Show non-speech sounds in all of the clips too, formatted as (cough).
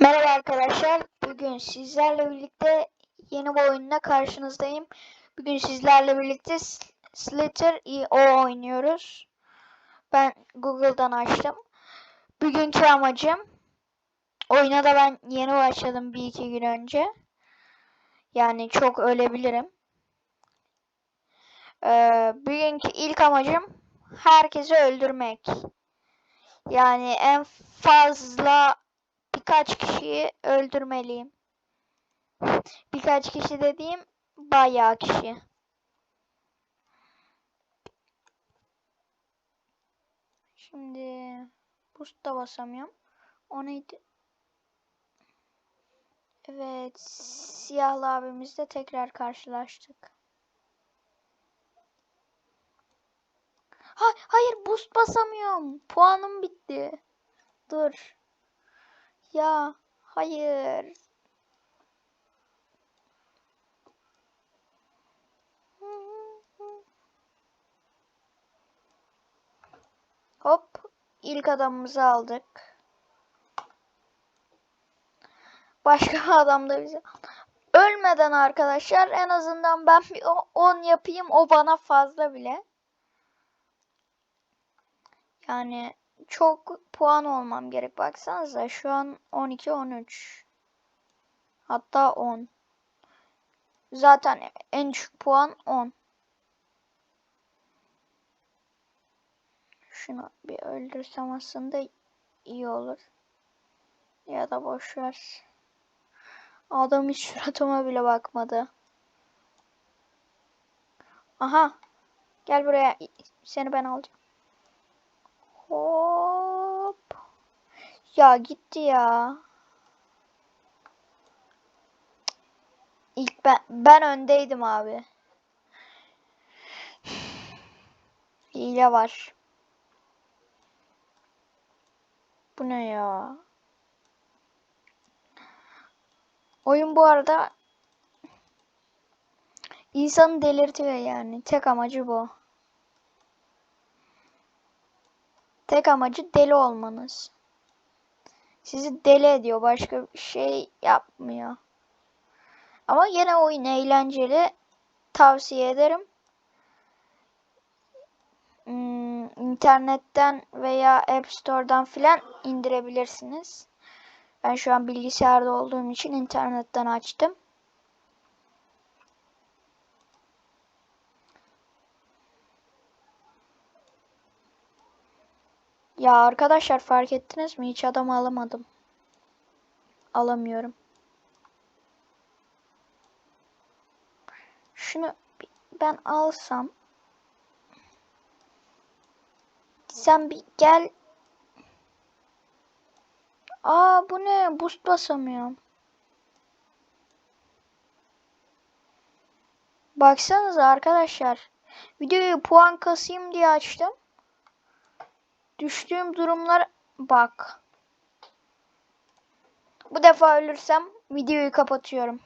Merhaba arkadaşlar. Bugün sizlerle birlikte yeni bir oyunla karşınızdayım. Bugün sizlerle birlikte Slither EO oynuyoruz. Ben Google'dan açtım. Bugünkü amacım oyuna da ben yeni başladım bir iki gün önce. Yani çok ölebilirim. Ee, bugünkü ilk amacım herkesi öldürmek. Yani en fazla birkaç kişiyi öldürmeliyim. Birkaç kişi dediğim bayağı kişi. Şimdi boost da basamıyorum. O neydi? Evet, siyahlı abimizle tekrar karşılaştık. Ha, hayır boost basamıyorum. Puanım bitti. Dur. Ya hayır. Hop ilk adamımızı aldık. Başka (laughs) adam da bize ölmeden arkadaşlar en azından ben bir 10 yapayım o bana fazla bile. Yani çok puan olmam gerek. Baksanıza şu an 12 13. Hatta 10. Zaten en düşük puan 10. Şunu bir öldürsem aslında iyi olur. Ya da boş ver. Adam hiç suratıma bile bakmadı. Aha. Gel buraya. Seni ben alacağım. Hop. Ya gitti ya. İlk ben ben öndeydim abi. Hile var. Bu ne ya? Oyun bu arada insanı delirtiyor yani. Tek amacı bu. Tek amacı deli olmanız. Sizi deli ediyor. Başka bir şey yapmıyor. Ama yine oyun eğlenceli. Tavsiye ederim. Hmm, internetten veya App Store'dan filan indirebilirsiniz. Ben şu an bilgisayarda olduğum için internetten açtım. Ya arkadaşlar fark ettiniz mi? Hiç adam alamadım. Alamıyorum. Şunu ben alsam. Sen bir gel. Aa bu ne? Boost basamıyorum. Baksanıza arkadaşlar. Videoyu puan kasayım diye açtım. Düştüğüm durumlar bak. Bu defa ölürsem videoyu kapatıyorum.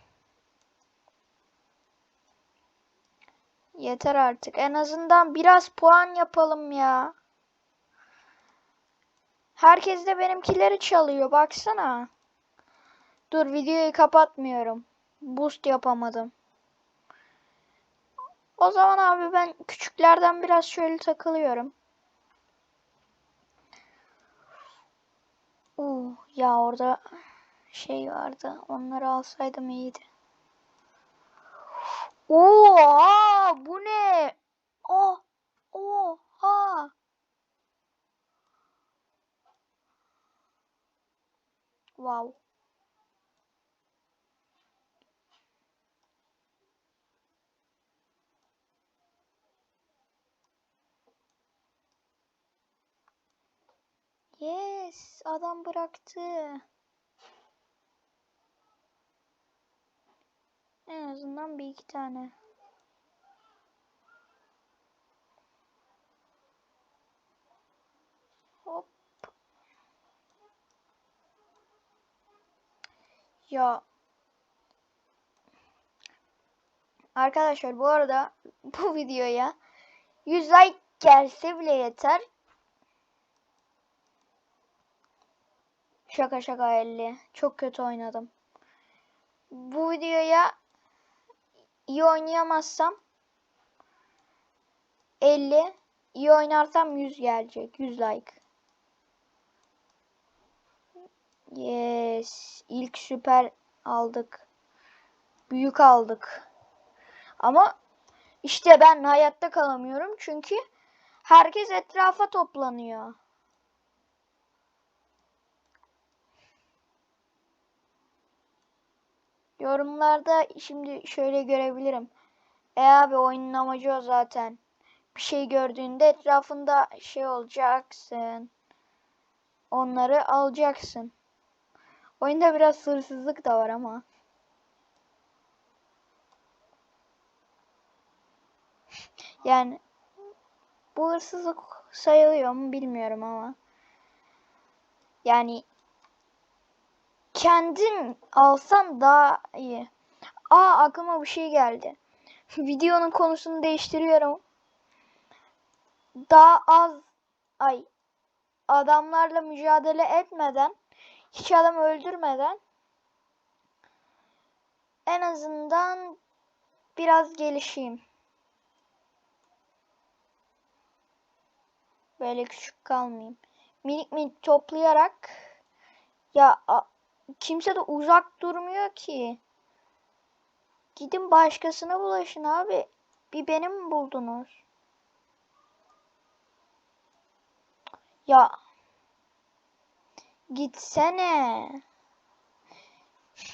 Yeter artık. En azından biraz puan yapalım ya. Herkes de benimkileri çalıyor. Baksana. Dur videoyu kapatmıyorum. Boost yapamadım. O zaman abi ben küçüklerden biraz şöyle takılıyorum. Ya orada şey vardı. Onları alsaydım iyiydi. Oha bu ne? Oh, oha. Wow. Yes, adam bıraktı. En azından bir iki tane. Hop. Ya. Arkadaşlar bu arada bu videoya 100 like gelse bile yeter. Şaka şaka 50. Çok kötü oynadım. Bu videoya iyi oynayamazsam 50 iyi oynarsam 100 gelecek. 100 like. Yes. İlk süper aldık. Büyük aldık. Ama işte ben hayatta kalamıyorum çünkü herkes etrafa toplanıyor. Yorumlarda şimdi şöyle görebilirim. E abi oyunun amacı o zaten. Bir şey gördüğünde etrafında şey olacaksın. Onları alacaksın. Oyunda biraz hırsızlık da var ama. Yani bu hırsızlık sayılıyor mu bilmiyorum ama. Yani kendin alsan daha iyi. Aa aklıma bir şey geldi. (laughs) Videonun konusunu değiştiriyorum. Daha az ay adamlarla mücadele etmeden hiç adam öldürmeden en azından biraz gelişeyim. Böyle küçük kalmayayım. Minik minik toplayarak ya kimse de uzak durmuyor ki. Gidin başkasına bulaşın abi. Bir beni mi buldunuz? Ya gitsene.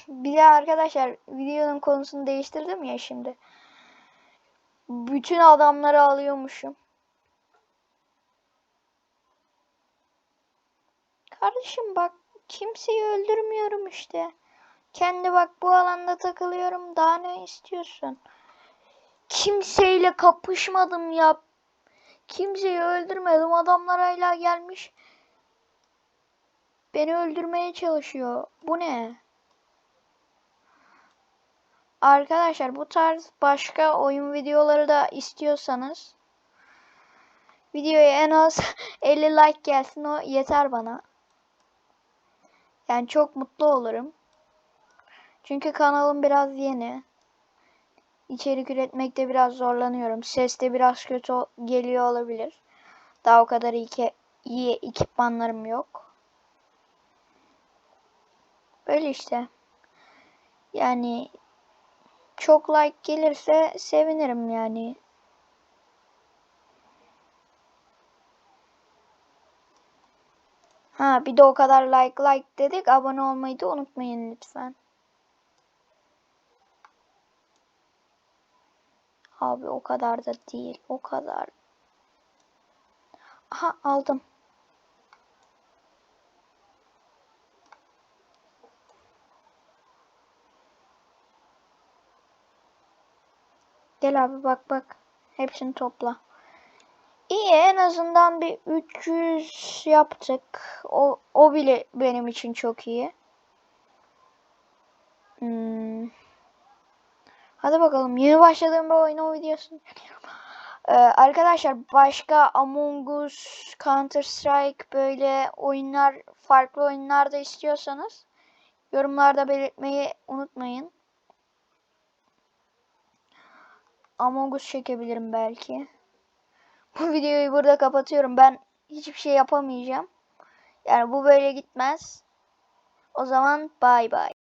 Bir de arkadaşlar videonun konusunu değiştirdim ya şimdi. Bütün adamları alıyormuşum. Kardeşim bak kimseyi öldürmüyorum işte. Kendi bak bu alanda takılıyorum. Daha ne istiyorsun? Kimseyle kapışmadım ya. Kimseyi öldürmedim. Adamlar hala gelmiş. Beni öldürmeye çalışıyor. Bu ne? Arkadaşlar bu tarz başka oyun videoları da istiyorsanız videoya en az (laughs) 50 like gelsin o yeter bana. Yani çok mutlu olurum. Çünkü kanalım biraz yeni. İçerik üretmekte biraz zorlanıyorum. Ses de biraz kötü geliyor olabilir. Daha o kadar iyi, iyi ekipmanlarım yok. Böyle işte. Yani çok like gelirse sevinirim yani. Ha bir de o kadar like like dedik. Abone olmayı da unutmayın lütfen. Abi o kadar da değil. O kadar. Aha aldım. Gel abi bak bak. Hepsini topla. İyi en azından bir 300 yaptık. O, o bile benim için çok iyi. Hmm. Hadi bakalım. Yeni başladığım bir oyun o videosunu ee, arkadaşlar başka Among Us, Counter Strike böyle oyunlar, farklı oyunlar da istiyorsanız yorumlarda belirtmeyi unutmayın. Among Us çekebilirim belki. Bu (laughs) videoyu burada kapatıyorum. Ben hiçbir şey yapamayacağım. Yani bu böyle gitmez. O zaman bay bay.